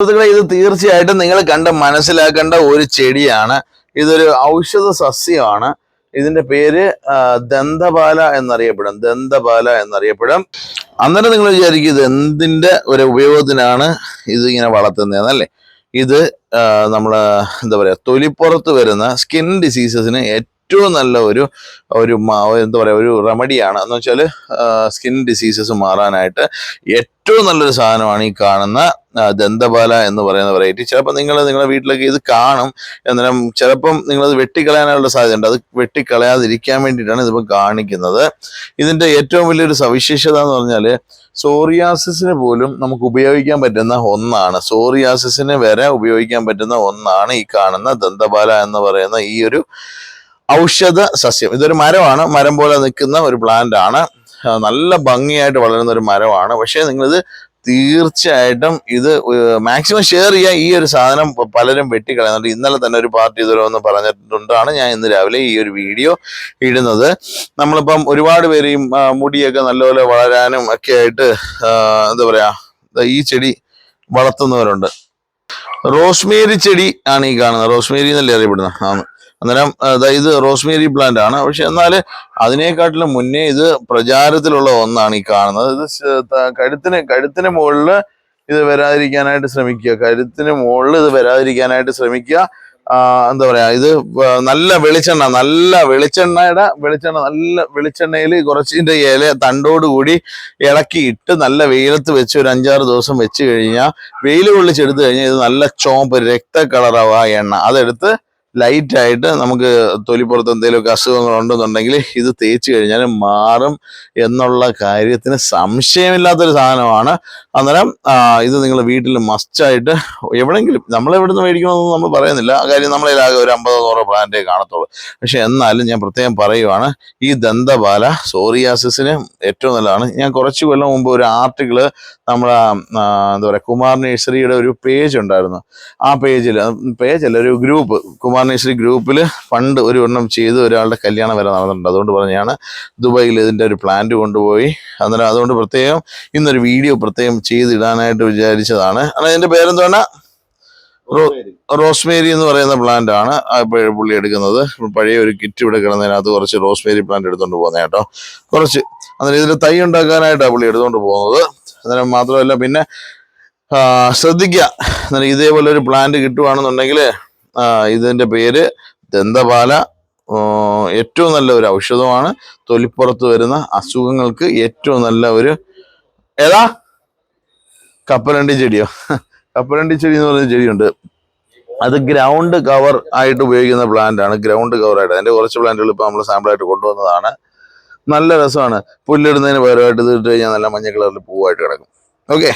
സുഹൃത്തുക്കളെ ഇത് തീർച്ചയായിട്ടും നിങ്ങൾ കണ്ട് മനസ്സിലാക്കേണ്ട ഒരു ചെടിയാണ്. ഇതൊരു ഔഷധ സസ്യമാണ്. ഇതിന്റെ പേര് ദന്തപാല എന്നറിയപ്പെടും. ദന്തപാല എന്നറിയപ്പെടും. അന്നേരം നിങ്ങൾ വിചാരിക്കും ഇത് എന്തിന്റെ ഒരു ഉപയോഗത്തിനാണ് ഇത് ഇങ്ങനെ വളർത്തുന്നതെന്നല്ലേ ഇത് നമ്മൾ എന്താ പറയാ തൊലിപ്പുറത്ത് വരുന്ന സ്കിൻ ഡിസീസസിന് ഏറ്റവും നല്ല ഒരു ഒരു എന്താ പറയാ ഒരു റെമഡിയാണ്. എന്ന് വെച്ചാൽ സ്കിൻ ഡിസീസസ് മാറാനായിട്ട് ഏറ്റവും നല്ലൊരു സാധനമാണ് ഈ കാണുന്ന ദന്തപാല എന്ന് പറയുന്ന വെറൈറ്റി ചിലപ്പോൾ നിങ്ങൾ നിങ്ങളുടെ വീട്ടിലൊക്കെ ഇത് കാണും. അന്നേരം ചിലപ്പം നിങ്ങളത് വെട്ടിക്കളയാനുള്ള സാധ്യതയുണ്ട്. അത് വെട്ടിക്കളയാതിരിക്കാൻ വേണ്ടിയിട്ടാണ് ഇതിപ്പോൾ കാണിക്കുന്നത്. ഇതിന്റെ ഏറ്റവും വലിയൊരു സവിശേഷത എന്ന് പറഞ്ഞാൽ സോറിയാസിന് പോലും നമുക്ക് ഉപയോഗിക്കാൻ പറ്റുന്ന ഒന്നാണ്. സോറിയാസിന് വരെ ഉപയോഗിക്കാൻ പറ്റുന്ന ഒന്നാണ് ഈ കാണുന്ന ദന്തപാല എന്ന് പറയുന്ന ഈ ഒരു ഔഷധ സസ്യം. ഇതൊരു മരമാണ്. മരം പോലെ നിൽക്കുന്ന ഒരു പ്ലാന്റ് ആണ്. നല്ല ഭംഗിയായിട്ട് വളരുന്ന ഒരു മരമാണ്. പക്ഷേ നിങ്ങളിത് തീർച്ചയായിട്ടും ഇത് മാക്സിമം ഷെയർ ചെയ്യുക ഈ ഒരു സാധനം പലരും വെട്ടിക്കളയുന്നുണ്ട്. ഇന്നലെ തന്നെ ഒരു പാർട്ടി ഇതുവരെന്ന് പറഞ്ഞിട്ടുണ്ടാണ്. ഞാൻ ഇന്ന് രാവിലെ ഈ ഒരു വീഡിയോ ഇടുന്നത്. നമ്മളിപ്പം ഒരുപാട് പേര് ഈ മുടിയൊക്കെ നല്ലപോലെ വളരാനും ഒക്കെ ആയിട്ട് എന്താ പറയാ ഈ ചെടി വളർത്തുന്നവരുണ്ട്. റോസ്മേരി ചെടി ആണ് ഈ കാണുന്നത്. റോസ്മേരി എന്നല്ലേ അറിയപ്പെടുന്നത്? ആണ് അന്നേരം അതായത് റോസ്മേരി പ്ലാന്റ് ആണ്. പക്ഷെ എന്നാൽ അതിനേക്കാട്ടിലും മുന്നേ ഇത് പ്രചാരത്തിലുള്ള ഒന്നാണ് ഈ കാണുന്നത്. ഇത് കഴുത്തിന് കഴുത്തിന് മുകളിൽ ഇത് വരാതിരിക്കാനായിട്ട് ശ്രമിക്കുക. കഴുത്തിന് മുകളിൽ ഇത് വരാതിരിക്കാനായിട്ട് ശ്രമിക്കുക. എന്താ പറയാ ഇത് നല്ല വെളിച്ചെണ്ണ നല്ല വെളിച്ചെണ്ണയുടെ വെളിച്ചെണ്ണ നല്ല വെളിച്ചെണ്ണയിൽ കുറച്ചിന്റെ ഇല തണ്ടോട് കൂടി ഇളക്കിയിട്ട് നല്ല വെയിലത്ത് വെച്ച് ഒരു അഞ്ചാറ് ദിവസം വെച്ച് കഴിഞ്ഞാൽ വെയിൽ കൊള്ളിച്ചെടുത്ത് കഴിഞ്ഞാൽ ഇത് നല്ല ചോമ്പ് രക്ത കളറാവും ആ എണ്ണ. അതെടുത്ത് ലൈറ്റ് ആയിട്ട് നമുക്ക് തൊലിപ്പുറത്ത് എന്തെങ്കിലുമൊക്കെ അസുഖങ്ങൾ ഉണ്ടെന്നുണ്ടെങ്കിൽ ഇത് തേച്ച് കഴിഞ്ഞാൽ മാറും എന്നുള്ള കാര്യത്തിന് സംശയമില്ലാത്തൊരു സാധനമാണ്. അന്നേരം ഇത് നിങ്ങൾ വീട്ടിൽ മസ്റ്റായിട്ട് എവിടെങ്കിലും നമ്മൾ എവിടുന്ന് മേടിക്കണമെന്ന് നമ്മൾ പറയുന്നില്ല. ആ കാര്യം നമ്മളതിലാകെ ഒരു അമ്പതോ നൂറോ പ്ലാന്റേ കാണത്തുള്ളൂ. പക്ഷെ എന്നാലും ഞാൻ പ്രത്യേകം പറയുവാണ് ഈ ദന്തപാല സോറിയാസിന് ഏറ്റവും നല്ലതാണ്. ഞാൻ കുറച്ച് കൊല്ലം മുമ്പ് ഒരു ആർട്ടിക്കിൾ നമ്മളെ എന്താ പറയുക കുമാർ നഴ്സറിയുടെ ഒരു പേജ് ഉണ്ടായിരുന്നു. ആ പേജിൽ പേജല്ല ഒരു ഗ്രൂപ്പ് കുമാർ നഴ്സറി ഗ്രൂപ്പിൽ ഫണ്ട് ഒരു എണ്ണം ചെയ്ത് ഒരാളുടെ കല്യാണം വരെ നടന്നിട്ടുണ്ട്. അതുകൊണ്ട് പറഞ്ഞാണ് ദുബായിൽ ഇതിന്റെ ഒരു പ്ലാന്റ് കൊണ്ടുപോയി. അന്നേരം അതുകൊണ്ട് പ്രത്യേകം ഇന്നൊരു വീഡിയോ പ്രത്യേകം ചെയ്തിടാനായിട്ട് വിചാരിച്ചതാണ്. അല്ല ഇതിന്റെ പേരെന്താണ് റോസ്മേരി. എന്ന് പറയുന്ന പ്ലാന്റ് ആണ്. പുള്ളി എടുക്കുന്നത്. പഴയ ഒരു കിറ്റ് ഇവിടെ കിടന്നതിനകത്ത് കുറച്ച് റോസ്മേരി പ്ലാന്റ് എടുത്തുകൊണ്ട് പോകുന്നത് കേട്ടോ. കുറച്ച് അന്നേരം ഇതിൽ തൈ ഉണ്ടാക്കാനായിട്ടാണ് പുള്ളി എടുത്തുകൊണ്ട് പോകുന്നത്. അന്നേരം മാത്രമല്ല പിന്നെ ശ്രദ്ധിക്കുക അന്നേരം ഇതേപോലെ ഒരു പ്ലാന്റ് കിട്ടുവാണെന്നുണ്ടെങ്കിൽ ഇതിന്റെ പേര് ദന്തപാല. ഏറ്റവും നല്ല ഒരു ഔഷധമാണ്. തൊലിപ്പുറത്ത് വരുന്ന അസുഖങ്ങൾക്ക് ഏറ്റവും നല്ല ഒരു ഏതാ? കപ്പലണ്ടി ചെടിയോ? കപ്പലണ്ടി ചെടി എന്ന് പറയുന്ന ചെടിയുണ്ട്. അത് ഗ്രൗണ്ട് കവർ ആയിട്ട് ഉപയോഗിക്കുന്ന പ്ലാന്റ് ആണ്. ഗ്രൗണ്ട് കവർ ആയിട്ട്. അതിന്റെ കുറച്ച് പ്ലാന്റുകൾ ഇപ്പൊ നമ്മൾ സാമ്പിൾ ആയിട്ട് കൊണ്ടുവന്നതാണ്. നല്ല രസമാണ്. പുല്ലിടുന്നതിന് പകരമായിട്ട് ഇത് ഇട്ട് കഴിഞ്ഞാൽ നല്ല മഞ്ഞ കളറിൽ പൂവായിട്ട് കിടക്കും. ഓക്കെ